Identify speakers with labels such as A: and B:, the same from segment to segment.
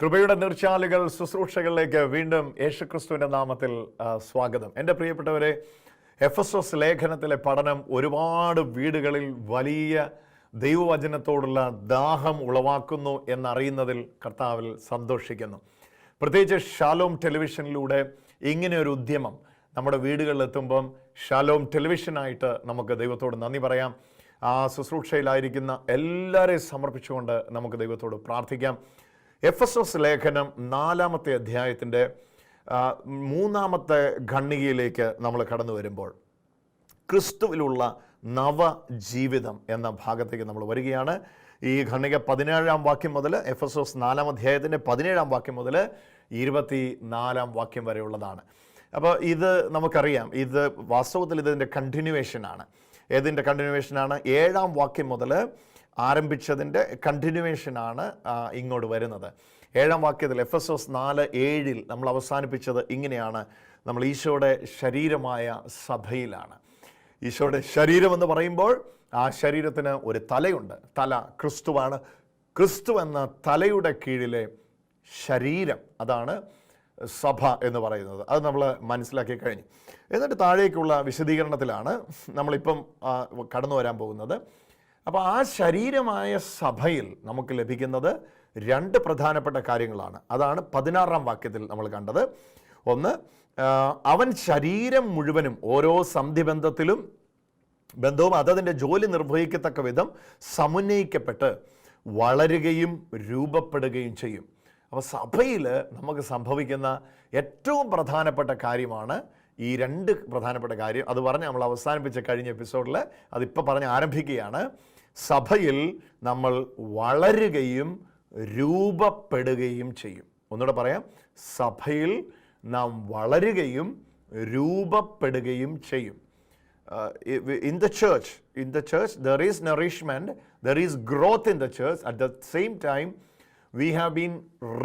A: കൃപയുടെ നീർച്ചാലുകൾ ശുശ്രൂഷകളിലേക്ക് വീണ്ടും യേശുക്രിസ്തുവിന്റെ നാമത്തിൽ സ്വാഗതം. എന്റെ പ്രിയപ്പെട്ടവരെ എഫ് എസ് എസ് ലേഖനത്തിലെ പഠനം ഒരുപാട് വീടുകളിൽ വലിയ ദൈവവചനത്തോടുള്ള ദാഹം ഉളവാക്കുന്നു എന്നറിയുന്നതിൽ കർത്താവിൽ സന്തോഷിക്കുന്നു. പ്രത്യേകിച്ച് ഷാലോം ടെലിവിഷനിലൂടെ ഇങ്ങനെ ഒരു ഉദ്യമം നമ്മുടെ വീടുകളിലെത്തുമ്പം ഷാലോം ടെലിവിഷനായിട്ട് നമുക്ക് ദൈവത്തോട് നന്ദി പറയാം. ആ ശുശ്രൂഷയിലായിരിക്കുന്ന എല്ലാവരെയും സമർപ്പിച്ചുകൊണ്ട് നമുക്ക് ദൈവത്തോട് പ്രാർത്ഥിക്കാം. എഫ് എസ് എസ് ലേഖനം നാലാമത്തെ അധ്യായത്തിന്റെ മൂന്നാമത്തെ ഖണ്ണികയിലേക്ക് നമ്മൾ കടന്നു വരുമ്പോൾ ക്രിസ്തുവിലുള്ള നവജീവിതം എന്ന ഭാഗത്തേക്ക് നമ്മൾ വരികയാണ്. ഈ ഖണ്ണിക പതിനേഴാം വാക്യം മുതൽ എഫ് എസ് എസ് നാലാം അധ്യായത്തിന്റെ പതിനേഴാം വാക്യം മുതൽ ഇരുപത്തി നാലാം വാക്യം വരെയുള്ളതാണ്. അപ്പോൾ ഇത് നമുക്കറിയാം ഇത് വാസ്തവത്തിൽ ഇതിന്റെ കണ്ടിന്യൂവേഷനാണ് ഏതിന്റെ കണ്ടിന്യൂവേഷനാണ് ഏഴാം വാക്യം മുതൽ ആരംഭിച്ചതിന്റെ കണ്ടിന്യൂവേഷനാണ് ഇങ്ങോട്ട് വരുന്നത്. ഏഴാം വാക്യത്തിൽ എഫ് എസ് എസ് നാല് ഏഴിൽ നമ്മൾ അവസാനിപ്പിച്ചത് ഇങ്ങനെയാണ്. നമ്മൾ ഈശോയുടെ ശരീരമായ സഭയിലാണ്. ഈശോയുടെ ശരീരം എന്ന് പറയുമ്പോൾ ആ ശരീരത്തിന് ഒരു തലയുണ്ട്. തല ക്രിസ്തുവാണ്. ക്രിസ്തു എന്ന തലയുടെ കീഴിലെ ശരീരം അതാണ് സഭ എന്ന് പറയുന്നത്. അത് നമ്മൾ മനസ്സിലാക്കി കഴിഞ്ഞു. എന്നിട്ട് താഴേക്കുള്ള വിശദീകരണത്തിലാണ് നമ്മളിപ്പം കടന്നു വരാൻ പോകുന്നത്. അപ്പോൾ ആ ശരീരമായ സഭയിൽ നമുക്ക് ലഭിക്കുന്നത് രണ്ട് പ്രധാനപ്പെട്ട കാര്യങ്ങളാണ്. അതാണ് പതിനാറാം വാക്യത്തിൽ നമ്മൾ കണ്ടത്. ഒന്ന് അവൻ ശരീരം മുഴുവനും ഓരോ സന്ധിബന്ധത്തിലും ബന്ധവും അതതിന്റെ ജോലി നിർവഹിക്കത്തക്ക വിധം സമന്വയിക്കപ്പെട്ട് വളരുകയും രൂപപ്പെടുകയും ചെയ്യും. അപ്പോൾ സഭയിൽ നമുക്ക് സംഭവിക്കുന്ന ഏറ്റവും പ്രധാനപ്പെട്ട കാര്യമാണ് ഈ രണ്ട് പ്രധാനപ്പെട്ട കാര്യം. അത് പറഞ്ഞ് നമ്മൾ അവസാനിപ്പിച്ച കഴിഞ്ഞ എപ്പിസോഡിൽ അതിപ്പോൾ പറഞ്ഞ് ആരംഭിക്കുകയാണ്. സഭയിൽ നമ്മൾ വളരുകയും രൂപപ്പെടുകയും ചെയ്യും. ഒന്നുകൂടെ പറയാം. സഭയിൽ നാം വളരുകയും രൂപപ്പെടുകയും ചെയ്യും. In the church in the church there is nourishment there is growth in the church at the same time we have been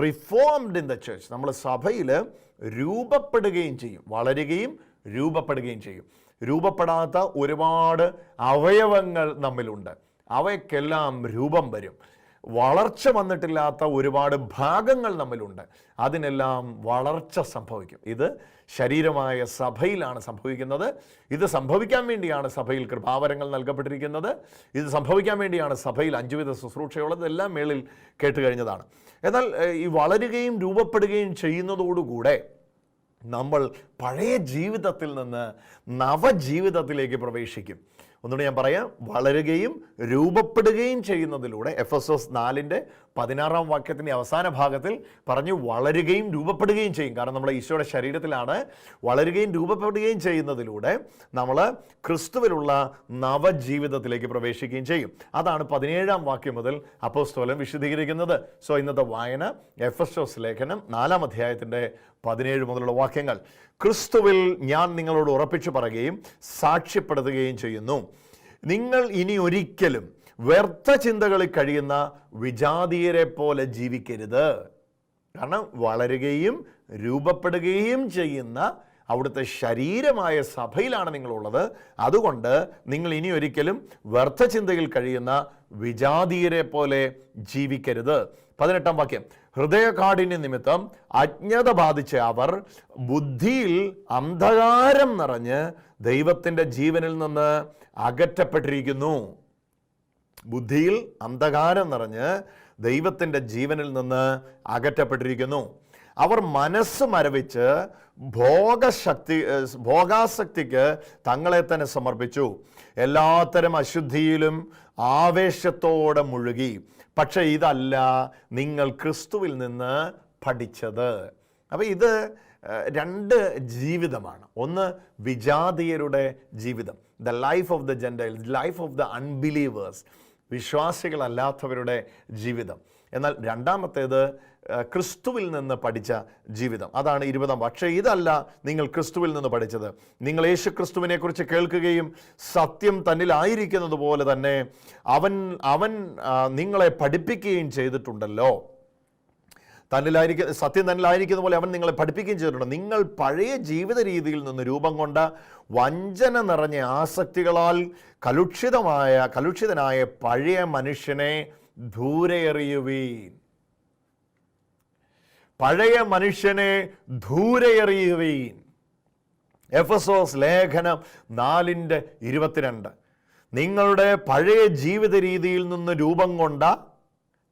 A: reformed in the church നമ്മൾ സഭയിൽ രൂപപ്പെടുകയും ചെയ്യും. വളരുകയും രൂപപ്പെടുകയും ചെയ്യും. രൂപപ്പെടാത്ത ഒരുപാട് അവയവങ്ങൾ നമ്മിലുണ്ട്. അവയ്ക്കെല്ലാം രൂപം വരും. വളർച്ച വന്നിട്ടില്ലാത്ത ഒരുപാട് ഭാഗങ്ങൾ നമ്മിലുണ്ട്. അതിനെല്ലാം വളർച്ച സംഭവിക്കും. ഇത് ശരീരമായ സഭയിലാണ് സംഭവിക്കുന്നത്. ഇത് സംഭവിക്കാൻ വേണ്ടിയാണ് സഭയിൽ കൃപാവരങ്ങൾ നൽകപ്പെട്ടിരിക്കുന്നത്. ഇത് സംഭവിക്കാൻ വേണ്ടിയാണ് സഭയിൽ അഞ്ചുവിധ ശുശ്രൂഷയുള്ളത്. എല്ലാം മേളിൽ കേട്ട് കഴിഞ്ഞതാണ് എന്നാൽ ഈ വളരുകയും രൂപപ്പെടുകയും ചെയ്യുന്നതോടുകൂടെ നമ്മൾ പഴയ ജീവിതത്തിൽ നിന്ന് നവജീവിതത്തിലേക്ക് പ്രവേശിക്കും. ഒന്നുകൂടി ഞാൻ പറയാം. വളരുകയും രൂപപ്പെടുകയും ചെയ്യുന്നതിലൂടെ എഫ് എസ് എസ് നാലിന്റെ പതിനാറാം വാക്യത്തിന്റെ അവസാന ഭാഗത്തിൽ പറഞ്ഞു വളരുകയും രൂപപ്പെടുകയും ചെയ്യും. കാരണം നമ്മൾ ഈശോയുടെ ശരീരത്തിലാണ് വളരുകയും രൂപപ്പെടുകയും ചെയ്യുന്നതിലൂടെ നമ്മൾ ക്രിസ്തുവിലുള്ള നവജീവിതത്തിലേക്ക് പ്രവേശിക്കുകയും ചെയ്യും. അതാണ് പതിനേഴാം വാക്യം മുതൽ അപ്പോസ്തോലം വിശദീകരിക്കുന്നത്. സോ ഇന്നത്തെ വായന എഫ് എസ് എസ് ലേഖനം നാലാം അധ്യായത്തിന്റെ പതിനേഴ് മുതലുള്ള വാക്യങ്ങൾ. ക്രിസ്തുവിൽ ഞാൻ നിങ്ങളോട് ഉറപ്പിച്ചു പറയുകയും സാക്ഷ്യപ്പെടുത്തുകയും ചെയ്യുന്നു. നിങ്ങൾ ഇനി ഒരിക്കലും വ്യർത്ഥ ചിന്തകളിൽ കഴിയുന്ന വിജാതീയരെ പോലെ ജീവിക്കരുത്. കാരണം വളരുകയും രൂപപ്പെടുകയും ചെയ്യുന്ന അവിടുത്തെ ശരീരമായ സഭയിലാണ് നിങ്ങളുള്ളത്. അതുകൊണ്ട് നിങ്ങൾ ഇനി ഒരിക്കലും വ്യർത്ഥ ചിന്തയിൽ കഴിയുന്ന വിജാതീയരെ പോലെ ജീവിക്കരുത്. പതിനെട്ടാം വാക്യം. ഹൃദയകാഠിന്യ നിമിത്തം അജ്ഞത ബാധിച്ച അവർ ബുദ്ധിയിൽ അന്ധകാരം നിറഞ്ഞ് ദൈവത്തിന്റെ ജീവനിൽ നിന്ന് അകറ്റപ്പെട്ടിരിക്കുന്നു. ബുദ്ധിയിൽ അന്ധകാരം നിറഞ്ഞ് ദൈവത്തിന്റെ ജീവനിൽ നിന്ന് അകറ്റപ്പെട്ടിരിക്കുന്നു. അവർ മനസ്സ് മരവിച്ച് ഭോഗശക്തി ഭോഗാസക്തിക്ക് തങ്ങളെ തന്നെ സമർപ്പിച്ചു. എല്ലാത്തരം അശുദ്ധിയിലും ആവേശത്തോടെ മുഴുകി. പക്ഷേ ഇതല്ല നിങ്ങൾ ക്രിസ്തുവിൽ നിന്ന് പഠിച്ചത്. അപ്പോൾ ഇത് രണ്ട് ജീവിതമാണ്. ഒന്ന് വിജാതീയരുടെ ജീവിതം. The life of the gentile life of the unbelievers വിശ്വാസികളല്ലാത്തവരുടെ ജീവിതം. എന്നാൽ രണ്ടാമത്തേത് ക്രിസ്തുവിൽ നിന്ന് പഠിച്ച ജീവിതം. അതാണ് ഇരുപതാം പക്ഷേ ഇതല്ല നിങ്ങൾ ക്രിസ്തുവിൽ നിന്ന് പഠിച്ചത്. നിങ്ങൾ യേശു ക്രിസ്തുവിനെ കുറിച്ച് കേൾക്കുകയും സത്യം തന്നിലായിരിക്കുന്നത് പോലെ തന്നെ അവൻ അവൻ നിങ്ങളെ പഠിപ്പിക്കുകയും ചെയ്തിട്ടുണ്ടല്ലോ. തന്നിലായിരിക്കും സത്യം തന്നിലായിരിക്കുന്ന പോലെ അവൻ നിങ്ങളെ പഠിപ്പിക്കുകയും ചെയ്തിട്ടുണ്ട്. നിങ്ങൾ പഴയ ജീവിത രീതിയിൽ നിന്ന് രൂപം കൊണ്ട വഞ്ചന നിറഞ്ഞ ആസക്തികളാൽ കലുഷിതമായ കലുഷിതനായ പഴയ മനുഷ്യനെ ദൂരെ എറിയുവീൻ പഴയ മനുഷ്യനെ ദൂരെ എറിയുവീൻ എഫസോസ് ലേഖനം നാലിന്റെ ഇരുപത്തിരണ്ട്. നിങ്ങളുടെ പഴയ ജീവിത രീതിയിൽ നിന്ന് രൂപം കൊണ്ട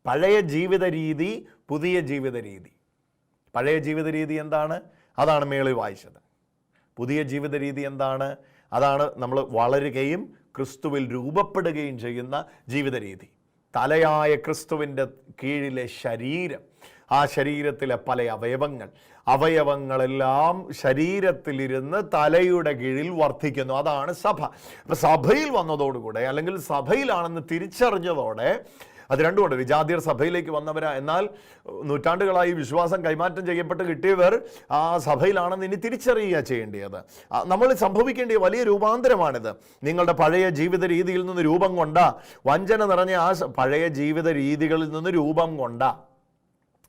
A: പഴയ ജീവിത രീതി പുതിയ ജീവിത രീതി. പഴയ ജീവിത രീതി എന്താണ്? അതാണ് മേളിൽ വായിച്ചത്. പുതിയ ജീവിത രീതി എന്താണ്? അതാണ് നമ്മൾ വളരുകയും ക്രിസ്തുവിൽ രൂപപ്പെടുകയും ചെയ്യുന്ന ജീവിത രീതി. തലയായ ക്രിസ്തുവിന്റെ കീഴിലെ ശരീരം ആ ശരീരത്തിലെ പല അവയവങ്ങൾ. അവയവങ്ങളെല്ലാം ശരീരത്തിലിരുന്ന് തലയുടെ കീഴിൽ വർദ്ധിക്കുന്നു അതാണ് സഭ. അപ്പം സഭയിൽ വന്നതോടുകൂടെ അല്ലെങ്കിൽ സഭയിലാണെന്ന് തിരിച്ചറിഞ്ഞതോടെ അത് രണ്ടുമുണ്ട്. വിജാതിയർ സഭയിലേക്ക് വന്നവരാ. എന്നാൽ നൂറ്റാണ്ടുകളായി വിശ്വാസം കൈമാറ്റം ചെയ്യപ്പെട്ട് കിട്ടിയവർ ആ സഭയിലാണെന്ന് ഇനി തിരിച്ചറിയുക ചെയ്യേണ്ടത് നമ്മൾ സംഭവിക്കേണ്ട വലിയ രൂപാന്തരമാണിത്. നിങ്ങളുടെ പഴയ ജീവിത രീതിയിൽ നിന്ന് രൂപം കൊണ്ട. വഞ്ചന നിറഞ്ഞ ആ പഴയ ജീവിത രീതികളിൽ നിന്ന് രൂപം കൊണ്ട.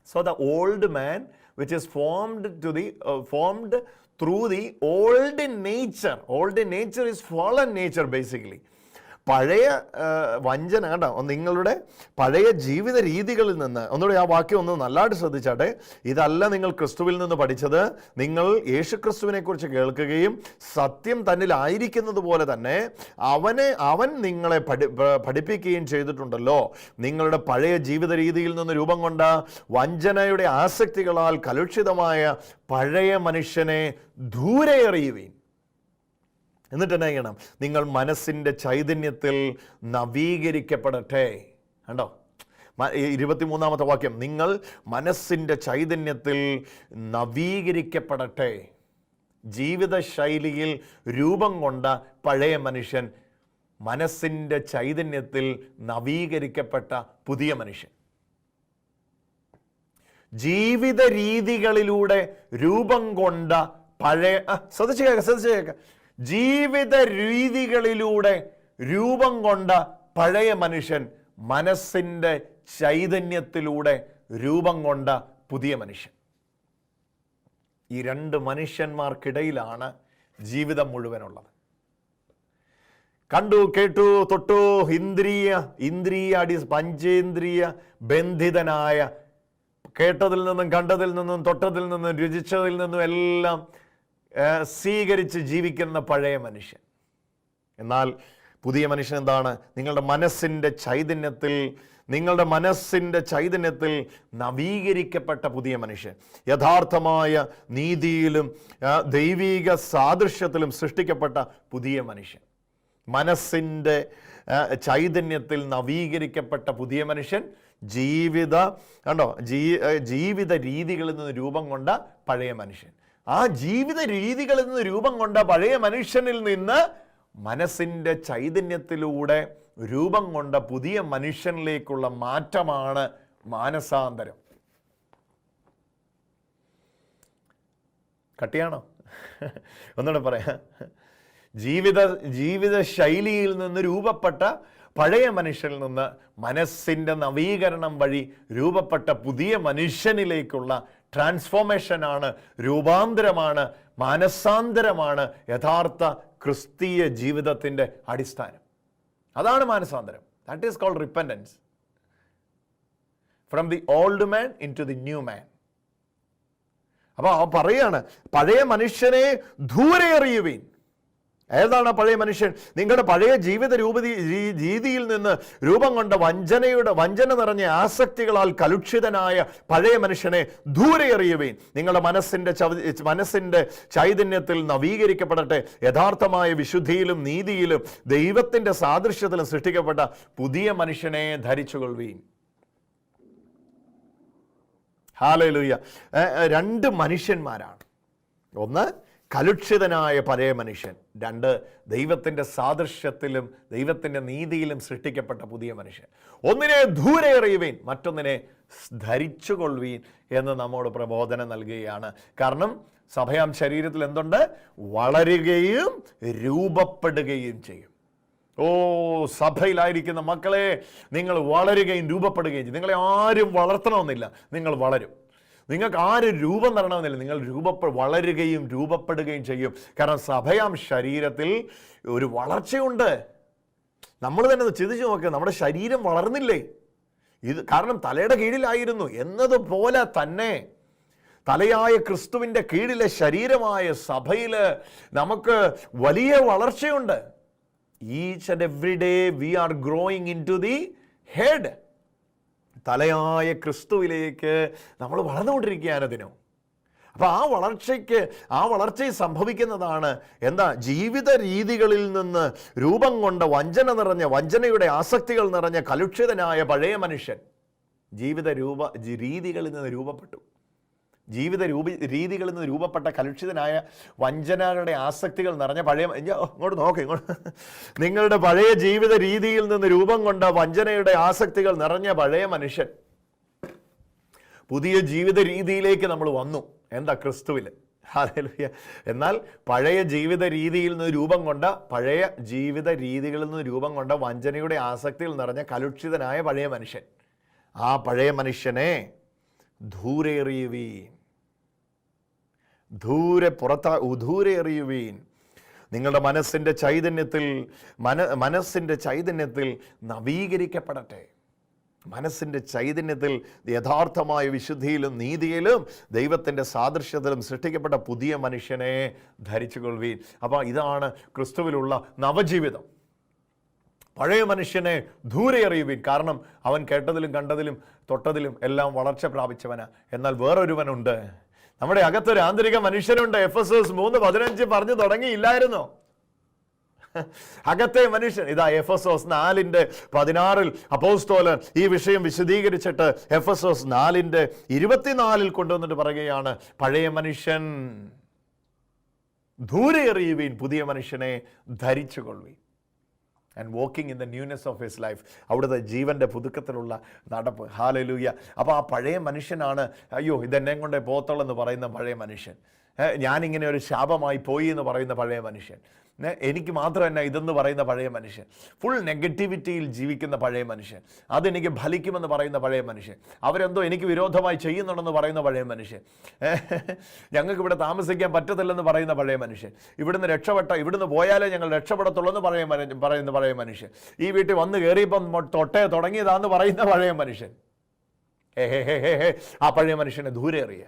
A: So the old man, which is formed to the uh, formed through the old nature. Old nature is fallen nature basically. പഴയ വഞ്ചന കേട്ടോ നിങ്ങളുടെ പഴയ ജീവിത രീതികളിൽ നിന്ന് ഒന്നുകൂടി ആ വാക്യം ഒന്ന് നല്ലതായിട്ട് ശ്രദ്ധിച്ചാട്ടെ. ഇതല്ല നിങ്ങൾ ക്രിസ്തുവിൽ നിന്ന് പഠിച്ചത്. നിങ്ങൾ യേശു ക്രിസ്തുവിനെ കുറിച്ച് കേൾക്കുകയും സത്യം തന്നിലായിരിക്കുന്നത് പോലെ തന്നെ അവനെ അവൻ നിങ്ങളെ പഠി പഠിപ്പിക്കുകയും ചെയ്തിട്ടുണ്ടല്ലോ. നിങ്ങളുടെ പഴയ ജീവിത രീതിയിൽ നിന്ന് രൂപം കൊണ്ട വഞ്ചനയുടെ ആസക്തികളാൽ കലുഷിതമായ പഴയ മനുഷ്യനെ ദൂരെ എറിയുവീൻ എന്നിട്ട് എന്നാ ചെയ്യണം? നിങ്ങൾ മനസ്സിന്റെ ചൈതന്യത്തിൽ നവീകരിക്കപ്പെടട്ടെ. കണ്ടോ? ഇരുപത്തിമൂന്നാമത്തെ വാക്യം. നിങ്ങൾ മനസ്സിന്റെ ചൈതന്യത്തിൽ നവീകരിക്കപ്പെടട്ടെ. ജീവിതശൈലിയിൽ രൂപം കൊണ്ട പഴയ മനുഷ്യൻ മനസ്സിന്റെ ചൈതന്യത്തിൽ നവീകരിക്കപ്പെട്ട പുതിയ മനുഷ്യൻ. ജീവിത രീതികളിലൂടെ രൂപം കൊണ്ട പഴയ ശ്രദ്ധിച്ചു കേൾക്കാം ശ്രദ്ധിച്ച് കേൾക്ക. ജീവിത രീതികളിലൂടെ രൂപം കൊണ്ട പഴയ മനുഷ്യൻ മനസ്സിന്റെ ചൈതന്യത്തിലൂടെ രൂപം കൊണ്ട പുതിയ മനുഷ്യൻ. ഈ രണ്ട് മനുഷ്യന്മാർക്കിടയിലാണ് ജീവിതം മുഴുവനുള്ളത്. കണ്ടു കേട്ടു തൊട്ടു ഇന്ദ്രിയ ഇന്ദ്രിയ അടി പഞ്ചേന്ദ്രിയ ബന്ധിതനായ കേട്ടതിൽ നിന്നും കണ്ടതിൽ നിന്നും തൊട്ടതിൽ നിന്നും രുചിച്ചതിൽ നിന്നും എല്ലാം സ്വീകരിച്ച് ജീവിക്കുന്ന പഴയ മനുഷ്യൻ. എന്നാൽ പുതിയ മനുഷ്യൻ എന്താണ്? നിങ്ങളുടെ മനസ്സിന്റെ ചൈതന്യത്തിൽ നിങ്ങളുടെ മനസ്സിന്റെ ചൈതന്യത്തിൽ നവീകരിക്കപ്പെട്ട പുതിയ മനുഷ്യൻ. യഥാർത്ഥമായ നീതിയിലും ദൈവീക സാദൃശ്യത്തിലും സൃഷ്ടിക്കപ്പെട്ട പുതിയ മനുഷ്യൻ. മനസ്സിന്റെ ചൈതന്യത്തിൽ നവീകരിക്കപ്പെട്ട പുതിയ മനുഷ്യൻ ജീവിത കണ്ടോ? ജീവിത രീതികളിൽ നിന്ന് രൂപം കൊണ്ട പഴയ മനുഷ്യൻ. ആ ജീവിത രീതികളിൽ നിന്ന് രൂപം കൊണ്ട പഴയ മനുഷ്യനിൽ നിന്ന് മനസ്സിന്റെ ചൈതന്യത്തിലൂടെ രൂപം കൊണ്ട പുതിയ മനുഷ്യനിലേക്കുള്ള മാറ്റമാണ് മാനസാന്തരം. കട്ടിയാണോ? ഒന്നുകൂടെ പറയാം. ജീവിത ജീവിത ശൈലിയിൽ നിന്ന് രൂപപ്പെട്ട പഴയ മനുഷ്യനിൽ നിന്ന് മനസ്സിന്റെ നവീകരണം വഴി രൂപപ്പെട്ട പുതിയ മനുഷ്യനിലേക്കുള്ള ട്രാൻസ്ഫോർമേഷനാണ് രൂപാന്തരമാണ് മാനസാന്തരമാണ് യഥാർത്ഥ ക്രിസ്തീയ ജീവിതത്തിന്റെ അടിസ്ഥാനം. അതാണ് മാനസാന്തരം. That is called repentance from the old man into the new man അപ്പോൾ അവൻ പറയാണ് പഴയ മനുഷ്യനെ ദൂരെ എറിയുവീൻ. ഏതാണ് പഴയ മനുഷ്യൻ? നിങ്ങളുടെ പഴയ ജീവിത രൂപതി രീതിയിൽ നിന്ന് രൂപം കൊണ്ട വഞ്ചനയുടെ വഞ്ചന നിറഞ്ഞ ആസക്തികളാൽ കലുഷിതനായ പഴയ മനുഷ്യനെ ദൂരെ എറിയുവീൻ. നിങ്ങളുടെ മനസ്സിന്റെ ചവ- മനസ്സിന്റെ ചൈതന്യത്തിൽ നവീകരിക്കപ്പെടട്ടെ. യഥാർത്ഥമായ വിശുദ്ധിയിലും നീതിയിലും ദൈവത്തിന്റെ സാദൃശ്യത്തിലും സൃഷ്ടിക്കപ്പെട്ട പുതിയ മനുഷ്യനെ ധരിച്ചുകൊള്ളുവീൻ. ഹാലയിലൂയ രണ്ട് മനുഷ്യന്മാരാണ്. ഒന്ന് കലുഷിതനായ പഴയ മനുഷ്യൻ. രണ്ട് ദൈവത്തിന്റെ സാദൃശ്യത്തിലും ദൈവത്തിന്റെ നീതിയിലും സൃഷ്ടിക്കപ്പെട്ട പുതിയ മനുഷ്യൻ. ഒന്നിനെ ദൂരെ എറിയുവീൻ മറ്റൊന്നിനെ ധരിച്ചുകൊള്ളുവീൻ എന്ന് നമ്മോട് പ്രബോധനം നൽകുകയാണ്. കാരണം സഭയാം ശരീരത്തിൽ എന്തുണ്ട്? വളരുകയും രൂപപ്പെടുകയും ചെയ്യും. ഓ സഭയിലായിരിക്കുന്ന മക്കളെ നിങ്ങൾ വളരുകയും രൂപപ്പെടുകയും ചെയ്യും. നിങ്ങളെ ആരും വളർത്തണമെന്നില്ല നിങ്ങൾ വളരും. നിങ്ങൾക്ക് ആര് രൂപം തരണമെന്നില്ല. നിങ്ങൾ രൂപ വളരുകയും രൂപപ്പെടുകയും ചെയ്യും. കാരണം സഭയാം ശരീരത്തിൽ ഒരു വളർച്ചയുണ്ട്. നമ്മൾ തന്നെ ചിന്തിച്ച് നോക്കുക നമ്മുടെ ശരീരം വളർന്നില്ലേ? ഇത് കാരണം തലയുടെ കീഴിലായിരുന്നു. എന്നതുപോലെ തന്നെ തലയായ ക്രിസ്തുവിന്റെ കീഴിലെ ശരീരമായ സഭയിൽ നമുക്ക് വലിയ വളർച്ചയുണ്ട്. Each and every day we are growing into the head തലയായ ക്രിസ്തുവിലേക്ക് നമ്മൾ വളർന്നുകൊണ്ടിരിക്കുകയാണ് അതിനോ. അപ്പോൾ ആ വളർച്ചയ്ക്ക് ആ വളർച്ചയിൽ സംഭവിക്കുന്നതാണ് എന്താ? ജീവിത രീതികളിൽ നിന്ന് രൂപം കൊണ്ട വഞ്ചന നിറഞ്ഞ വഞ്ചനയുടെ ആസക്തികൾ നിറഞ്ഞ കലുഷിതനായ പഴയ മനുഷ്യൻ ജീവിത രൂപ രീതികളിൽ നിന്ന് രൂപപ്പെട്ടു. ജീവിത രൂപ രീതികളിൽ നിന്ന് രൂപപ്പെട്ട കലുഷിതനായ വഞ്ചനകളുടെ ആസക്തികൾ നിറഞ്ഞ പഴയ ഇങ്ങോട്ട് നോക്ക് ഇങ്ങോട്ട്. നിങ്ങളുടെ പഴയ ജീവിത രീതിയിൽ നിന്ന് രൂപം കൊണ്ട വഞ്ചനയുടെ ആസക്തികൾ നിറഞ്ഞ പഴയ മനുഷ്യൻ. പുതിയ ജീവിത രീതിയിലേക്ക് നമ്മൾ വന്നു. എന്താ ക്രിസ്തുവിൽ? ഹാലലുയ എന്നാൽ പഴയ ജീവിത രീതിയിൽ നിന്ന് രൂപം കൊണ്ട പഴയ ജീവിത രീതികളിൽ നിന്ന് രൂപം കൊണ്ട വഞ്ചനയുടെ ആസക്തിയിൽ നിറഞ്ഞ കലുഷിതനായ പഴയ മനുഷ്യൻ. ആ പഴയ മനുഷ്യനെ ദൂരെ എറിയുവീൻ ദൂരെ പുറത്താ ദൂരെ എറിയുവീൻ. നിങ്ങളുടെ മനസ്സിന്റെ ചൈതന്യത്തിൽ മന മനസ്സിന്റെ ചൈതന്യത്തിൽ നവീകരിക്കപ്പെടട്ടെ. മനസ്സിന്റെ ചൈതന്യത്തിൽ യഥാർത്ഥമായ വിശുദ്ധിയിലും നീതിയിലും ദൈവത്തിന്റെ സാദൃശ്യത്തിലും സൃഷ്ടിക്കപ്പെട്ട പുതിയ മനുഷ്യനെ ധരിച്ചുകൊള്ളുവീൻ. അപ്പോൾ ഇതാണ് ക്രിസ്തുവിലുള്ള നവജീവിതം. പഴയ മനുഷ്യനെ ദൂരെ അറിയുവിൻ കാരണം അവൻ കേട്ടതിലും കണ്ടതിലും തൊട്ടതിലും എല്ലാം വളർച്ച പ്രാപിച്ചവനാണ് എന്നാൽ വേറൊരുവനുണ്ട്. നമ്മുടെ അകത്തൊരു ആന്തരിക മനുഷ്യനുണ്ട് എഫ് എസ് എസ് മൂന്ന് പതിനഞ്ച് പറഞ്ഞു തുടങ്ങിയില്ലായിരുന്നോ. അകത്തെ മനുഷ്യൻ ഇതാ എഫ് എസ് എസ് നാലിന്റെ പതിനാറിൽ അപ്പോസ്തോലൻ ഈ വിഷയം വിശദീകരിച്ചിട്ട് എഫ് എസ് എസ് നാലിന്റെ ഇരുപത്തിനാലിൽ കൊണ്ടുവന്നിട്ട് പറയുകയാണ് പഴയ മനുഷ്യൻ ദൂരെ എറിയുവീൻ പുതിയ മനുഷ്യനെ ധരിച്ചുകൊള്ളുവീൻ. And walking in the newness of his life അവിടുത്തെ ജീവന്റെ പുതുക്കത്തിലുള്ള നടപ്പ്. ഹാലലൂയ അപ്പോൾ ആ പഴയ മനുഷ്യനാണ് അയ്യോ ഇതെന്നെ കൊണ്ടേ പോത്തുള്ളെന്ന് പറയുന്ന പഴയ മനുഷ്യൻ. ഞാനിങ്ങനെ ഒരു ശാപമായി പോയി എന്ന് പറയുന്ന പഴയ മനുഷ്യൻ. എനിക്ക് മാത്രമല്ല ഇതെന്ന് പറയുന്ന പഴയ മനുഷ്യൻ. ഫുൾ നെഗറ്റിവിറ്റിയിൽ ജീവിക്കുന്ന പഴയ മനുഷ്യൻ. അതെനിക്ക് ഫലിക്കുമെന്ന് പറയുന്ന പഴയ മനുഷ്യൻ. അവരെന്തോ എനിക്ക് വിരോധമായി ചെയ്യുന്നുണ്ടെന്ന് പറയുന്ന പഴയ മനുഷ്യൻ. ഞങ്ങൾക്ക് ഇവിടെ താമസിക്കാൻ പറ്റത്തില്ലെന്ന് പറയുന്ന പഴയ മനുഷ്യൻ. ഇവിടുന്ന് രക്ഷപ്പെട്ട ഇവിടുന്ന് പോയാലേ ഞങ്ങൾ രക്ഷപ്പെടത്തുള്ളൂ എന്ന് പറയ പറയുന്ന പഴയ മനുഷ്യൻ. ഈ വീട്ടിൽ വന്ന് കയറിയപ്പം തൊട്ടേ തുടങ്ങിയതാന്ന് പറയുന്ന പഴയ മനുഷ്യൻ. ഏ ഹേ ഹേ ഹേ ആ പഴയ മനുഷ്യനെ ദൂരെ എറിയുക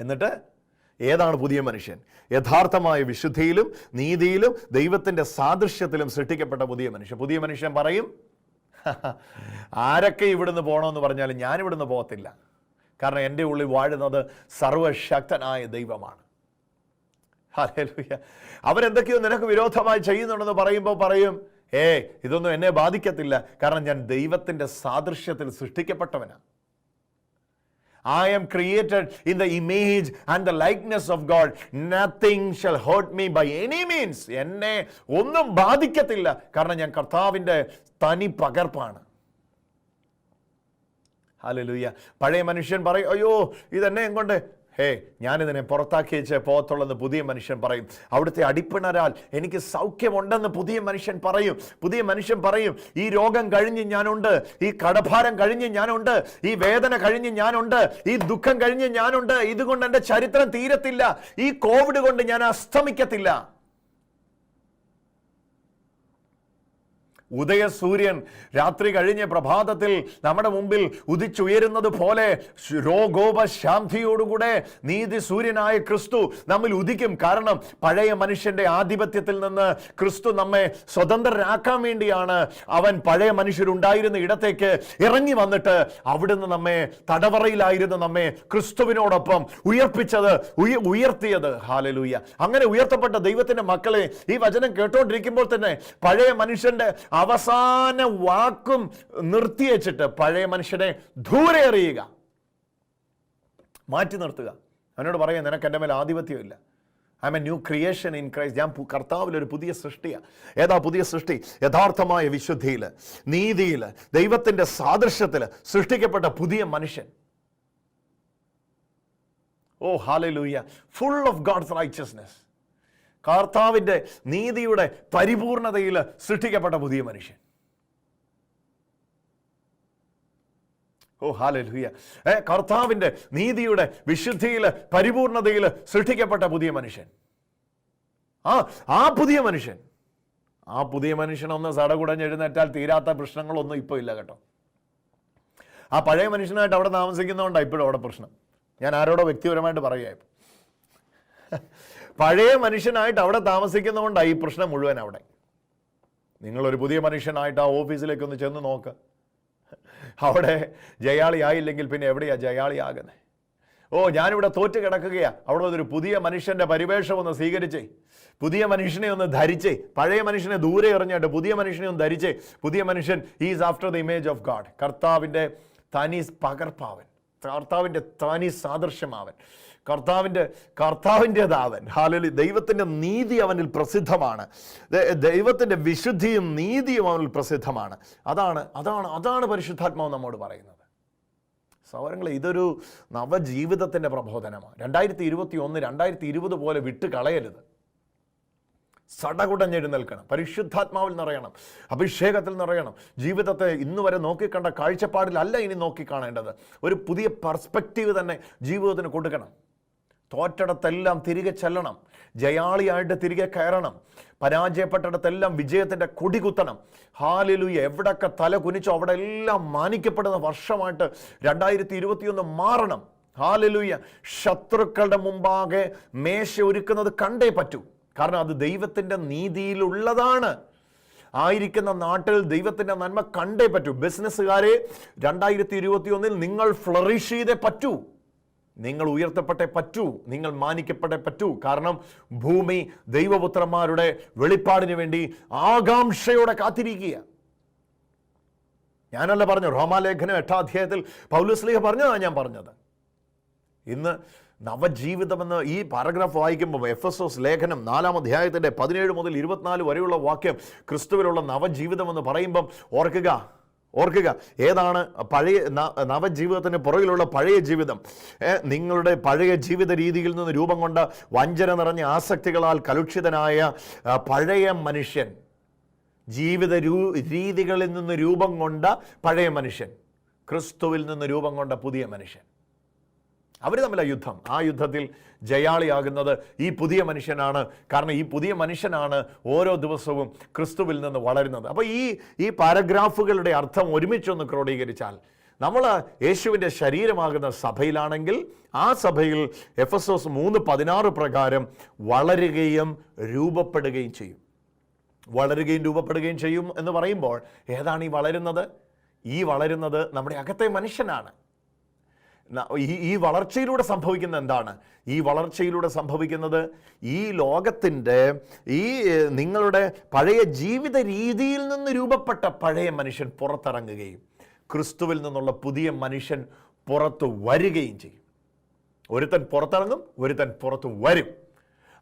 A: എന്നിട്ട് ഏതാണ് പുതിയ മനുഷ്യൻ? യഥാർത്ഥമായ വിശുദ്ധിയിലും നീതിയിലും ദൈവത്തിന്റെ സാദൃശ്യത്തിലും സൃഷ്ടിക്കപ്പെട്ട പുതിയ മനുഷ്യൻ. പുതിയ മനുഷ്യൻ പറയും ആരൊക്കെ ഇവിടുന്ന് പോകണമെന്ന് പറഞ്ഞാൽ ഞാൻ ഇവിടുന്ന് പോകത്തില്ല. കാരണം എന്റെ ഉള്ളിൽ വാഴുന്നത് സർവശക്തനായ ദൈവമാണ്. അവരെന്തൊക്കെയോ നിനക്ക് വിരോധമായി ചെയ്യുന്നുണ്ടെന്ന് പറയുമ്പോൾ പറയും ഏ ഇതൊന്നും എന്നെ ബാധിക്കത്തില്ല. കാരണം ഞാൻ ദൈവത്തിന്റെ സാദൃശ്യത്തിൽ സൃഷ്ടിക്കപ്പെട്ടവനാണ് I am created in the image and the likeness of God. Nothing shall hurt me by any means. എന്നെ ഒന്നും ബാധിക്കത്തില്ല കാരണം ഞാൻ കർത്താവിന്റെ തനി പകർപ്പാണ് ഹല്ലേലൂയ പഴയ മനുഷ്യൻ പറയും അയ്യോ ഇതെന്നെ കൊണ്ട് ഹേ ഞാനിതിനെ പുറത്താക്കി വെച്ച് പോകത്തുള്ളെന്ന് പുതിയ മനുഷ്യൻ പറയും. അവിടുത്തെ അടിപ്പിണരാൽ എനിക്ക് സൗഖ്യമുണ്ടെന്ന് പുതിയ മനുഷ്യൻ പറയും. പുതിയ മനുഷ്യൻ പറയും ഈ രോഗം കഴിഞ്ഞ് ഞാനുണ്ട് ഈ കടഭാരം കഴിഞ്ഞ് ഞാനുണ്ട് ഈ വേദന കഴിഞ്ഞ് ഞാനുണ്ട് ഈ ദുഃഖം കഴിഞ്ഞ് ഞാനുണ്ട് ഇതുകൊണ്ട് എന്റെ ചരിത്രം തീരത്തില്ല ഈ കോവിഡ് കൊണ്ട് ഞാൻ അസ്തമിക്കത്തില്ല. ഉദയസൂര്യൻ. രാത്രി കഴിഞ്ഞ് പ്രഭാതത്തിൽ നമ്മുടെ മുമ്പിൽ ഉദിച്ചുയരുന്നത് പോലെ രോഗോപശാന്തിയോടുകൂടെ നീതി സൂര്യനായ ക്രിസ്തു നമ്മിൽ ഉദിക്കും. കാരണം പഴയ മനുഷ്യന്റെ ആധിപത്യത്തിൽ നിന്ന് ക്രിസ്തു നമ്മെ സ്വതന്ത്രരാക്കാൻ വേണ്ടിയാണ് അവൻ പഴയ മനുഷ്യരുണ്ടായിരുന്ന ഇടത്തേക്ക് ഇറങ്ങി വന്നിട്ട് അവിടുന്ന് നമ്മെ തടവറയിലായിരുന്ന നമ്മെ ക്രിസ്തുവിനോടൊപ്പം ഉയർപ്പിച്ചത് ഉയ- ഉയർത്തിയത്. ഹാലലൂയ. അങ്ങനെ ഉയർത്തപ്പെട്ട ദൈവത്തിന്റെ മക്കളെ ഈ വചനം കേട്ടോണ്ടിരിക്കുമ്പോൾ തന്നെ പഴയ മനുഷ്യന്റെ അവസാന വാക്കും നിർത്തിവെച്ചിട്ട് പഴയ മനുഷ്യനെ ദൂരെ എറിയുക. മാറ്റി നിർത്തുക. അവനോട് പറയുക നിനക്ക് എന്റെ മേൽ ആധിപത്യമില്ല I am a new creation in Christ ഞാൻ കർത്താവിൽ ഒരു പുതിയ സൃഷ്ടിയാണ് ഏതാ പുതിയ സൃഷ്ടി? യഥാർത്ഥമായ വിശുദ്ധിയിൽ നീതിയിൽ ദൈവത്തിന്റെ സാദൃശ്യത്തിൽ സൃഷ്ടിക്കപ്പെട്ട പുതിയ മനുഷ്യൻ. ഓ hallelujah full of God's righteousness കർത്താവിന്റെ നീതിയുടെ പരിപൂർണതയിൽ സൃഷ്ടിക്കപ്പെട്ട പുതിയ മനുഷ്യൻ. ഓ ഹാലലൂയ ഏ കർത്താവിന്റെ നീതിയുടെ വിശുദ്ധിയിൽ പരിപൂർണതയിൽ സൃഷ്ടിക്കപ്പെട്ട പുതിയ മനുഷ്യൻ. ആ ആ പുതിയ മനുഷ്യൻ. ആ പുതിയ മനുഷ്യനൊന്ന് സടകുടഞ്ഞെഴുന്നേറ്റാൽ തീരാത്ത പ്രശ്നങ്ങളൊന്നും ഇപ്പോൾ ഇല്ല കേട്ടോ. ആ പഴയ മനുഷ്യനായിട്ട് അവിടെ താമസിക്കുന്നതുകൊണ്ടാണ് ഇപ്പോഴും അവിടെ പ്രശ്നം. ഞാൻ ആരോടോ വ്യക്തിപരമായിട്ട് പറയുക. പഴയ മനുഷ്യനായിട്ട് അവിടെ താമസിക്കുന്നതുകൊണ്ടാണ് ഈ പ്രശ്നം മുഴുവൻ അവിടെ. നിങ്ങളൊരു പുതിയ മനുഷ്യനായിട്ട് ആ ഓഫീസിലേക്ക് ഒന്ന് ചെന്ന് നോക്ക്. അവിടെ ജയാളി ആയില്ലെങ്കിൽ പിന്നെ എവിടെയാ ജയാളി ആകുന്നത് ഓ ഞാനിവിടെ തോറ്റ് കിടക്കുകയാ. അവിടെ ഒരു പുതിയ മനുഷ്യന്റെ പരിവേഷം ഒന്ന് സ്വീകരിച്ചേ. പുതിയ മനുഷ്യനെ ഒന്ന് ധരിച്ചേ. പഴയ മനുഷ്യനെ ദൂരെ എറിഞ്ഞിട്ട് പുതിയ മനുഷ്യനെ ഒന്ന് ധരിച്ചേ. പുതിയ മനുഷ്യൻ is after the image of God കർത്താവിന്റെ തനി പകർപ്പാവൻ. കർത്താവിന്റെ തനി സാദൃശ്യമാവൻ. കർത്താവിന്റെ കർത്താവിന്റെതാവൻ ഹാലലി ദൈവത്തിന്റെ നീതി അവനിൽ പ്രസിദ്ധമാണ്. ദൈവത്തിന്റെ വിശുദ്ധിയും നീതിയും അവനിൽ പ്രസിദ്ധമാണ്. അതാണ് അതാണ് അതാണ് പരിശുദ്ധാത്മാവ് നമ്മോട് പറയുന്നത്. സൗരങ്ങളെ ഇതൊരു നവജീവിതത്തിന്റെ പ്രബോധനമാണ്. രണ്ടായിരത്തി ഇരുപത്തി ഒന്ന് രണ്ടായിരത്തി ഇരുപത് പോലെ വിട്ട് കളയരുത് സടകുടഞ്ഞെഴുന്നേൽക്കണം. പരിശുദ്ധാത്മാവിൽ നിറയണം. അഭിഷേകത്തിൽ നിറയണം. ജീവിതത്തെ ഇന്ന് വരെ നോക്കിക്കണ്ട കാഴ്ചപ്പാടിലല്ല ഇനി നോക്കിക്കാണേണ്ടത്. ഒരു പുതിയ പെർസ്പെക്റ്റീവ് തന്നെ ജീവിതത്തിന് കൊടുക്കണം. തോറ്റടത്തെല്ലാം തിരികെ ചെല്ലണം. ജയാളിയായിട്ട് തിരികെ കയറണം. പരാജയപ്പെട്ടിടത്തെല്ലാം വിജയത്തിന്റെ കൊടി കുത്തണം. ഹാലിലുയ എവിടൊക്കെ തല കുനിച്ചോ അവിടെ എല്ലാം മാനിക്കപ്പെടുന്ന വർഷമായിട്ട് രണ്ടായിരത്തി ഇരുപത്തിയൊന്ന് മാറണം. ഹാലിലുയ ശത്രുക്കളുടെ മുമ്പാകെ മേശ ഒരുക്കുന്നത് കണ്ടേ പറ്റൂ. കാരണം അത് ദൈവത്തിന്റെ നീതിയിലുള്ളതാണ്. ആയിരിക്കുന്ന നാട്ടിൽ ദൈവത്തിന്റെ നന്മ കണ്ടേ പറ്റൂ. ബിസിനസ്സുകാരെ രണ്ടായിരത്തി ഇരുപത്തി ഒന്നിൽ നിങ്ങൾ ഫ്ലറിഷ് ചെയ്തേ പറ്റൂ. നിങ്ങൾ ഉയർത്തപ്പെട്ടേ പറ്റൂ നിങ്ങൾ മാനിക്കപ്പെട്ടേ പറ്റൂ. കാരണം ഭൂമി ദൈവപുത്രന്മാരുടെ വെളിപ്പാടിന് വേണ്ടി ആകാംക്ഷയോടെ കാത്തിരിക്കുക ഞാനല്ല പറഞ്ഞു റോമാലേഖനം എട്ടാം അധ്യായത്തിൽ പൗലുസ്ലിഹ പറഞ്ഞതാണ് ഞാൻ പറഞ്ഞത്. ഇന്ന് നവജീവിതമെന്ന് ഈ പാരഗ്രാഫ് വായിക്കുമ്പോൾ എഫ് എസ് എസ് ലേഖനം നാലാം അധ്യായത്തിന്റെ പതിനേഴ് മുതൽ ഇരുപത്തിനാല് വരെയുള്ള വാക്യം ക്രിസ്തുവിലുള്ള നവജീവിതമെന്ന് പറയുമ്പം ഓർക്കുക ഓർക്കുക ഏതാണ് പഴയ നവജീവിതത്തിന് പുറകിലുള്ള പഴയ ജീവിതം? നിങ്ങളുടെ പഴയ ജീവിത രീതിയിൽ നിന്ന് രൂപം കൊണ്ട വഞ്ചന നിറഞ്ഞ ആസക്തികളാൽ കലുഷിതനായ പഴയ മനുഷ്യൻ ജീവിത രീതികളിൽ നിന്ന് രൂപം കൊണ്ട പഴയ മനുഷ്യൻ ക്രിസ്തുവിൽ നിന്ന് രൂപം കൊണ്ട പുതിയ മനുഷ്യൻ. അവർ തമ്മിലാണ് യുദ്ധം. ആ യുദ്ധത്തിൽ ജയാളിയാകുന്നത് ഈ പുതിയ മനുഷ്യനാണ്. കാരണം ഈ പുതിയ മനുഷ്യനാണ് ഓരോ ദിവസവും ക്രിസ്തുവിൽ നിന്ന് വളരുന്നത്. അപ്പോൾ ഈ ഈ പാരഗ്രാഫുകളുടെ അർത്ഥം ഒരുമിച്ചൊന്ന് ക്രോഡീകരിച്ചാൽ നമ്മൾ യേശുവിന്റെ ശരീരമാകുന്ന സഭയിലാണെങ്കിൽ ആ സഭയിൽ എഫ് എസ് എസ് മൂന്ന് പതിനാറ് പ്രകാരം വളരുകയും രൂപപ്പെടുകയും ചെയ്യും. വളരുകയും രൂപപ്പെടുകയും ചെയ്യും എന്ന് പറയുമ്പോൾ ഏതാണ് ഈ വളരുന്നത്? ഈ വളരുന്നത് നമ്മുടെ അകത്തെ മനുഷ്യനാണ്. ഈ ഈ വളർച്ചയിലൂടെ സംഭവിക്കുന്ന എന്താണ്? ഈ വളർച്ചയിലൂടെ സംഭവിക്കുന്നത് ഈ ലോകത്തിന്റെ ഈ നിങ്ങളുടെ പഴയ ജീവിത രീതിയിൽ നിന്ന് രൂപപ്പെട്ട പഴയ മനുഷ്യൻ പുറത്തിറങ്ങുകയും ക്രിസ്തുവിൽ നിന്നുള്ള പുതിയ മനുഷ്യൻ പുറത്തു വരികയും ചെയ്യും. ഒരുത്തൻ പുറത്തിറങ്ങും ഒരുത്തൻ പുറത്തു വരും.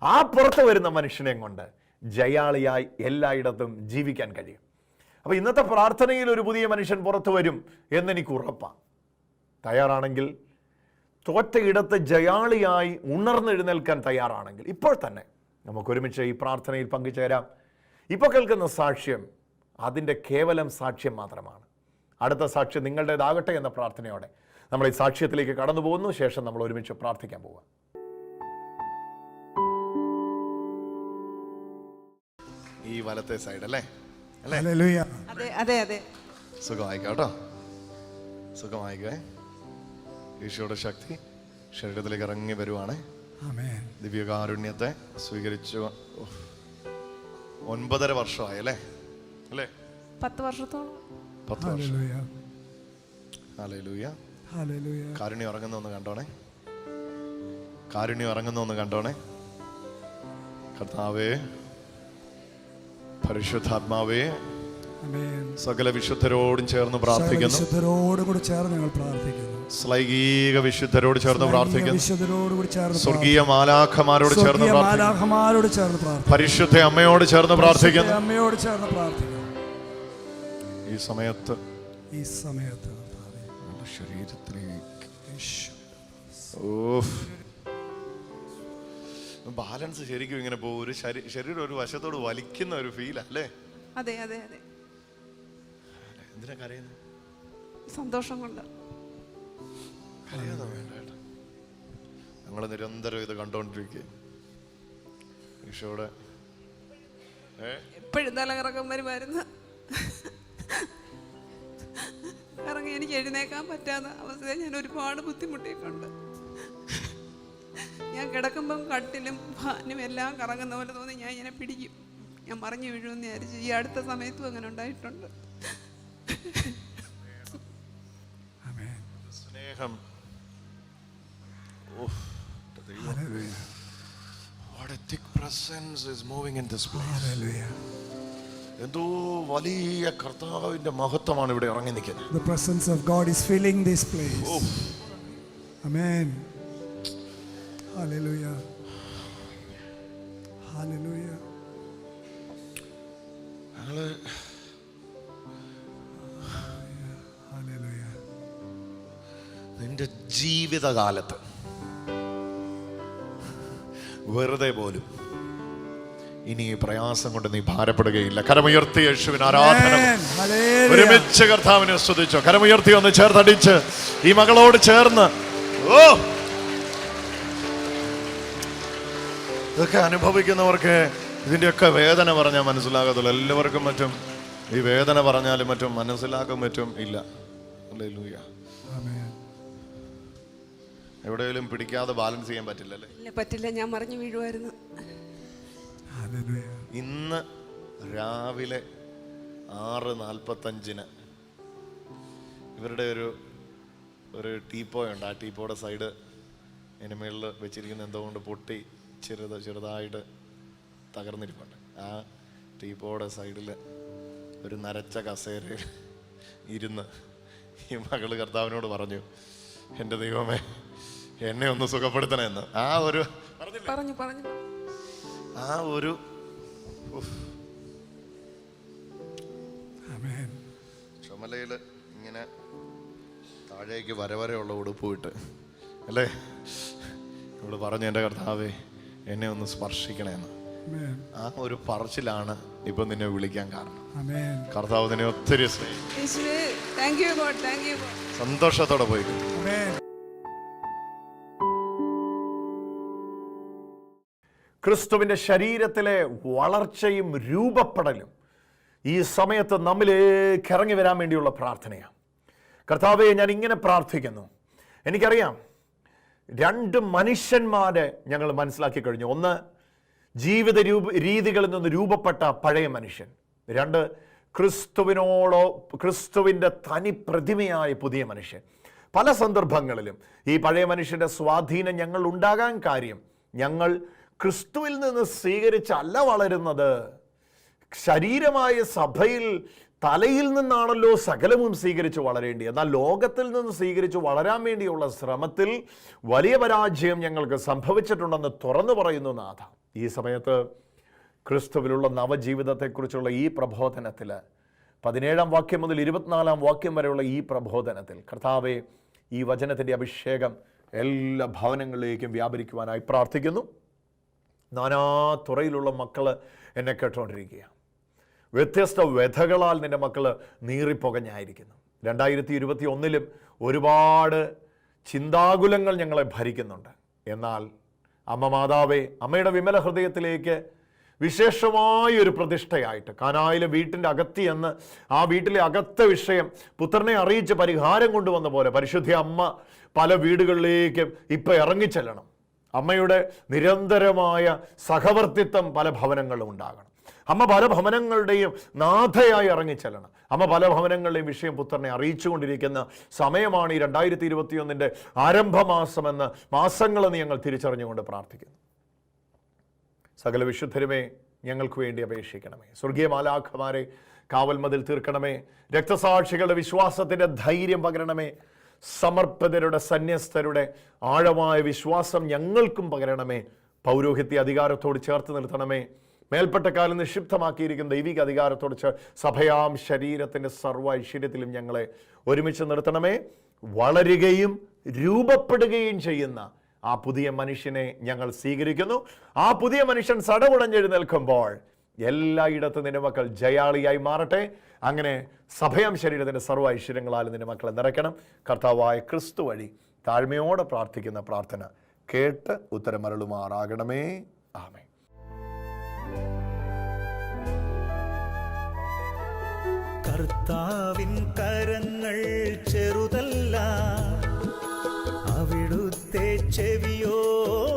A: ആ പുറത്ത് വരുന്ന മനുഷ്യനെ കൊണ്ട് ജയാളിയായി എല്ലായിടത്തും ജീവിക്കാൻ കഴിയും. അപ്പോൾ ഇന്നത്തെ പ്രാർത്ഥനയിൽ ഒരു പുതിയ മനുഷ്യൻ പുറത്തു വരും എന്നെനിക്ക് ഉറപ്പാണ്. തയ്യാറാണെങ്കിൽ തോറ്റയിടത്ത് ജയാളിയായി ഉണർന്നെഴുന്നേൽക്കാൻ തയ്യാറാണെങ്കിൽ ഇപ്പോൾ തന്നെ നമുക്കൊരുമിച്ച് ഈ പ്രാർത്ഥനയിൽ പങ്കുചേരാം. ഇപ്പോൾ കേൾക്കുന്ന സാക്ഷ്യം അതിന്റെ കേവലം സാക്ഷ്യം മാത്രമാണ്. അടുത്ത സാക്ഷ്യം നിങ്ങളുടേതാകട്ടെ എന്ന പ്രാർത്ഥനയോടെ നമ്മൾ ഈ സാക്ഷ്യത്തിലേക്ക് കടന്നു പോകുന്നു. ശേഷം നമ്മൾ ഒരുമിച്ച് പ്രാർത്ഥിക്കാൻ പോവുക ഈ വലത്തെ സൈഡ് അല്ലേ? അല്ലേ?
B: സുഖമായിക്കോട്ടോ
C: അതെ അതെ അതെ.
A: സുഖമായിക്കോ കേട്ടോ? സുഖമായിക്കേ ഈശോയുടെ ശക്തി ശരീരത്തിലേക്ക് ഇറങ്ങി വരുവാണ്.
B: ആമേൻ.
A: ദിവ്യകാരുണ്യത്തെ സ്വീകരിച്ചു. ഒൻപതര വർഷമായി അല്ലേ? അല്ലേ?
C: പത്ത് വർഷത്തോളം.
A: പത്ത് വർഷം. കാരുണ്യം ഇറങ്ങുന്ന ഒന്ന് കണ്ടോണേ. കാരുണ്യം ഇറങ്ങുന്ന ഒന്ന് കണ്ടോണേ. കർത്താവേ പരിശുദ്ധാത്മാവേ
B: ആമേൻ.
A: സകല വിശുദ്ധരോടും ചേർന്ന് പ്രാർത്ഥിക്കുന്നു.
B: വിശുദ്ധരോടും കൂടി ചേർന്ന് ഞങ്ങൾ പ്രാർത്ഥിക്കുന്നു.
A: ശ്ലൈകീക വിശുദ്ധരോട് ചേർന്ന് പ്രാർത്ഥിക്കുന്നു. സ്വർഗീയ മാലാഖമാരോട് ചേർന്ന് പ്രാർത്ഥിക്കുന്നു.
B: മാലാഖമാരോട് ചേർന്ന്
A: പരിശുദ്ധ അമ്മയോട് ചേർന്ന് പ്രാർത്ഥിക്കുന്നു.
B: അമ്മയോട് ചേർന്ന് പ്രാർത്ഥിക്കുന്നു.
A: ഈ സമയത്ത്
B: ഈ സമയത്ത്
A: നമ്മുടെ ശരീരത്തിലേക്ക് ബാലൻസ് ശരിക്കും ഇങ്ങനെ പോകും. ഒരു ശരീരം ഒരു വശത്തോട് വലിക്കുന്ന ഒരു ഫീൽ അല്ലേ?
C: അതെ അതെ അതെ.
A: എന്തിനാ കരയുന്നത്
C: സന്തോഷം കൊണ്ട്.
A: കേട്ടോ ഞങ്ങൾ നിരന്തരം ഇത്
C: ഇറങ്ങി എനിക്ക് എഴുന്നേക്കാൻ പറ്റാത്ത അവസ്ഥയിൽ ഞാൻ ഒരുപാട് ബുദ്ധിമുട്ടിയിട്ടുണ്ട്. ഞാൻ കിടക്കുമ്പം കട്ടിലും ഫാനും എല്ലാം കറങ്ങുന്ന പോലെ തോന്നി. ഞാൻ ഇങ്ങനെ പിടിക്കും. ഞാൻ മറിഞ്ഞു വീഴുമെന്ന് വിചാരിച്ചു ഈ അടുത്ത സമയത്തും അങ്ങനെ ഉണ്ടായിട്ടുണ്ട്.
A: സ്നേഹം
B: hallelujah
A: What a thick presence is moving in this place.
B: Hallelujah
A: എന്തോ വലിയ കർത്താവിന്റെ മഹത്വമാണ് ഇവിടെ ഇറങ്ങി നിൽക്കുന്നത്
B: The presence of God is filling this place. Amen. Hallelujah. Hallelujah.
A: ജീവിതകാലത്ത്. വെറുതെ പോലും. ഇനി പ്രയാസം കൊണ്ട് നീ ഭാരപ്പെടുകയില്ല. കരമുയർത്തി യേശുവിന് ആരാധന. ഒരുമിച്ച് കർത്താവിനെ സ്തുതിച്ചോ. കരമുയർത്തി ഒന്ന് ചേർത്തടിച്ച്. ഈ മകളോട് ചേർന്ന്. ഓ! ഇതൊക്കെ അനുഭവിക്കുന്നവർക്ക് ഇതിന്റെയൊക്കെ വേദന പറഞ്ഞാൽ മനസ്സിലാകത്തുള്ളൂ. എല്ലാവർക്കും മറ്റും ഈ വേദന പറഞ്ഞാലും മറ്റും മനസ്സിലാക്കാൻ പറ്റും ഇല്ല. അല്ലേ
B: Amen.
A: എവിടെയെങ്കിലും പിടിക്കാതെ ബാലൻസ് ചെയ്യാൻ പറ്റില്ലല്ലേ?
C: ഇല്ല പറ്റില്ല ഞാൻ മറിഞ്ഞു വീഴുമായിരുന്നു.
A: ഇന്ന് രാവിലെ ആറ് നാൽപ്പത്തഞ്ചിന് ഇവരുടെ ഒരു ഒരു ടീപ്പോയ ഉണ്ട്. ആ ടീപ്പോയുടെ സൈഡ് അതിന് മുകളിൽ വെച്ചിരിക്കുന്ന എന്തോ കൊണ്ട് പൊട്ടി ചെറുത് ചെറുതായിട്ട് തകർന്നിരിപ്പുണ്ട്. ആ ടീപ്പോയുടെ സൈഡിൽ ഒരു നരച്ച കസേരയിൽ ഇരുന്ന് ഈ മകൾ കർത്താവിനോട് പറഞ്ഞു എന്റെ ദൈവമേ എന്നെ ഒന്ന് സുഖപ്പെടുത്തണമെന്ന് ആ ഒരു
C: പറഞ്ഞു പറഞ്ഞു.
A: ആ ഒരു. ചുമലയിൽ ഇങ്ങനെ താഴേക്ക് വരവരെയുള്ള ഉടുപ്പ് ഇട്ട് അല്ലേ? ഇവിടെ പറഞ്ഞു എന്റെ കർത്താവേ എന്നെ ഒന്ന് സ്പർശിക്കണേന്ന്.
B: Amen.
A: ആ ഒരു പറച്ചിലാണ് ഇപ്പൊ നിന്നെ വിളിക്കാൻ കാരണം.
B: Amen.
A: കർത്താവ് നിന്നെ ഒത്തിരി സ്നേഹിക്കും. സന്തോഷത്തോടെ പോയി ക്രിസ്തുവിന്റെ ശരീരത്തിലെ വളർച്ചയും രൂപപ്പെടലും ഈ സമയത്ത് നമ്മിലേക്ക് ഇറങ്ങി വരാൻ വേണ്ടിയുള്ള പ്രാർത്ഥനയാണ്. കർത്താവെ ഞാൻ ഇങ്ങനെ പ്രാർത്ഥിക്കുന്നു. എനിക്കറിയാം രണ്ട് മനുഷ്യന്മാരെ ഞങ്ങൾ മനസ്സിലാക്കി കഴിഞ്ഞു. ഒന്ന് ജീവിത രൂപ രീതികളിൽ നിന്ന് രൂപപ്പെട്ട പഴയ മനുഷ്യൻ. രണ്ട് ക്രിസ്തുവിനോടോ ക്രിസ്തുവിന്റെ തനി പ്രതിമയായ പുതിയ മനുഷ്യൻ. പല സന്ദർഭങ്ങളിലും ഈ പഴയ മനുഷ്യന്റെ സ്വാധീനം ഞങ്ങൾ ഉണ്ടാകാൻ കാര്യം ഞങ്ങൾ ക്രിസ്തുവിൽ നിന്ന് സ്വീകരിച്ചല്ല വളരുന്നത്. ശരീരമായ സഭയിൽ തലയിൽ നിന്നാണല്ലോ സകലവും സ്വീകരിച്ച് വളരേണ്ടി. എന്നാൽ ലോകത്തിൽ നിന്ന് സ്വീകരിച്ച് വളരാൻ വേണ്ടിയുള്ള ശ്രമത്തിൽ വലിയ പരാജയം ഞങ്ങൾക്ക് സംഭവിച്ചിട്ടുണ്ടെന്ന് തുറന്നു പറയുന്നു നാഥ. ഈ സമയത്ത് ക്രിസ്തുവിലുള്ള നവജീവിതത്തെക്കുറിച്ചുള്ള ഈ പ്രബോധനത്തിൽ പതിനേഴാം വാക്യം മുതൽ ഇരുപത്തിനാലാം വാക്യം വരെയുള്ള ഈ പ്രബോധനത്തിൽ കർത്താവെ ഈ വചനത്തിന്റെ അഭിഷേകം എല്ലാ ഭവനങ്ങളിലേക്കും വ്യാപരിക്കുവാനായി പ്രാർത്ഥിക്കുന്നു. നാനാ തുറയിലുള്ള മക്കൾ എന്നെ കേട്ടുകൊണ്ടിരിക്കുകയാണ് വ്യത്യസ്ത വ്യഥകളാൽ നിന്റെ മക്കൾ നീറിപ്പുകഞ്ഞായിരിക്കുന്നു. രണ്ടായിരത്തി ഇരുപത്തി ഒന്നിലും ഒരുപാട് ചിന്താകുലങ്ങൾ ഞങ്ങളെ ഭരിക്കുന്നുണ്ട്. എന്നാൽ അമ്മ മാതാവേ അമ്മയുടെ വിമല ഹൃദയത്തിലേക്ക് വിശേഷമായൊരു പ്രതിഷ്ഠയായിട്ട് കാനായിലെ വീട്ടിന്റെ അകത്തി എന്ന് ആ വീട്ടിലെ അകത്ത വിഷയം പുത്രനെ അറിയിച്ച് പരിഹാരം കൊണ്ടുവന്ന പോലെ പരിശുദ്ധ അമ്മ പല വീടുകളിലേക്കും ഇപ്പം ഇറങ്ങിച്ചെല്ലണം. അമ്മയുടെ നിരന്തരമായ സഹവർത്തിത്വം പല ഭവനങ്ങളിലും ഉണ്ടാകണം. അമ്മ പല ഭവനങ്ങളുടെയും നാഥയായി ഇറങ്ങിച്ചെല്ലണം. അമ്മ പല ഭവനങ്ങളുടെയും വിഷയം പുത്രനെ അറിയിച്ചുകൊണ്ടിരിക്കുന്ന സമയമാണ് ഈ രണ്ടായിരത്തി ഇരുപത്തിയൊന്നിന്റെ ആരംഭമാസമെന്ന് മാസങ്ങളെന്ന് ഞങ്ങൾ തിരിച്ചറിഞ്ഞുകൊണ്ട് പ്രാർത്ഥിക്കുന്നു. സകല വിശുദ്ധരുമേ ഞങ്ങൾക്ക് വേണ്ടി അപേക്ഷിക്കണമേ. സ്വർഗീയ മാലാഖമാരെ കാവൽ മതിൽ തീർക്കണമേ. രക്തസാക്ഷികളുടെ വിശ്വാസത്തിന്റെ ധൈര്യം പകരണമേ. സമർപ്പിതരുടെ സന്യസ്തരുടെ ആഴമായ വിശ്വാസം ഞങ്ങൾക്കും പകരണമേ. പൗരോഹിത്യ അധികാരത്തോട് ചേർത്ത് നിർത്തണമേ. മേൽപ്പെട്ട കാലം നിക്ഷിപ്തമാക്കിയിരിക്കുന്ന ദൈവിക അധികാരത്തോട് സഭയാം ശരീരത്തിന്റെ സർവ ഐശ്വര്യത്തിലും ഞങ്ങളെ ഒരുമിച്ച് നിർത്തണമേ. വളരുകയും രൂപപ്പെടുകയും ചെയ്യുന്ന ആ പുതിയ മനുഷ്യനെ ഞങ്ങൾ സ്വീകരിക്കുന്നു. ആ പുതിയ മനുഷ്യൻ സടകുടഞ്ഞെഴുന്നേൽക്കുമ്പോൾ എല്ലായിടത്തും നിന്റെ മക്കൾ ജയാളിയായി മാറട്ടെ. അങ്ങനെ സഭയം ശരീരത്തിന്റെ സർവ ഐശ്വര്യങ്ങളാലും നിന്റെ മക്കളെ നിറയ്ക്കണം. കർത്താവായ ക്രിസ്തു വഴി താഴ്മയോടെ പ്രാർത്ഥിക്കുന്ന പ്രാർത്ഥന കേട്ട് ഉത്തരമരളുമാറാകണമേ. ആമേ
D: കർത്താവിൻ കരങ്ങൾ ചെറുതല്ല അവിടുത്തെ ചെവിയോ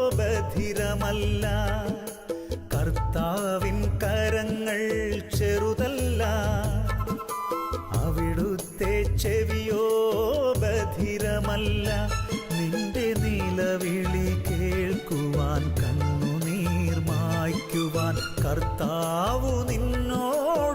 D: ബധിരമല്ല. കർത്താവിൻ ചെറുതല്ല. അവിടുത്തെ ചെവിയോ ബധിരമല്ല. നിന്റെ നിലവിളി കേൾക്കുവാൻ കണ്ണുനീർ മായ്ക്കുവാൻ കർത്താവു നിന്നോട്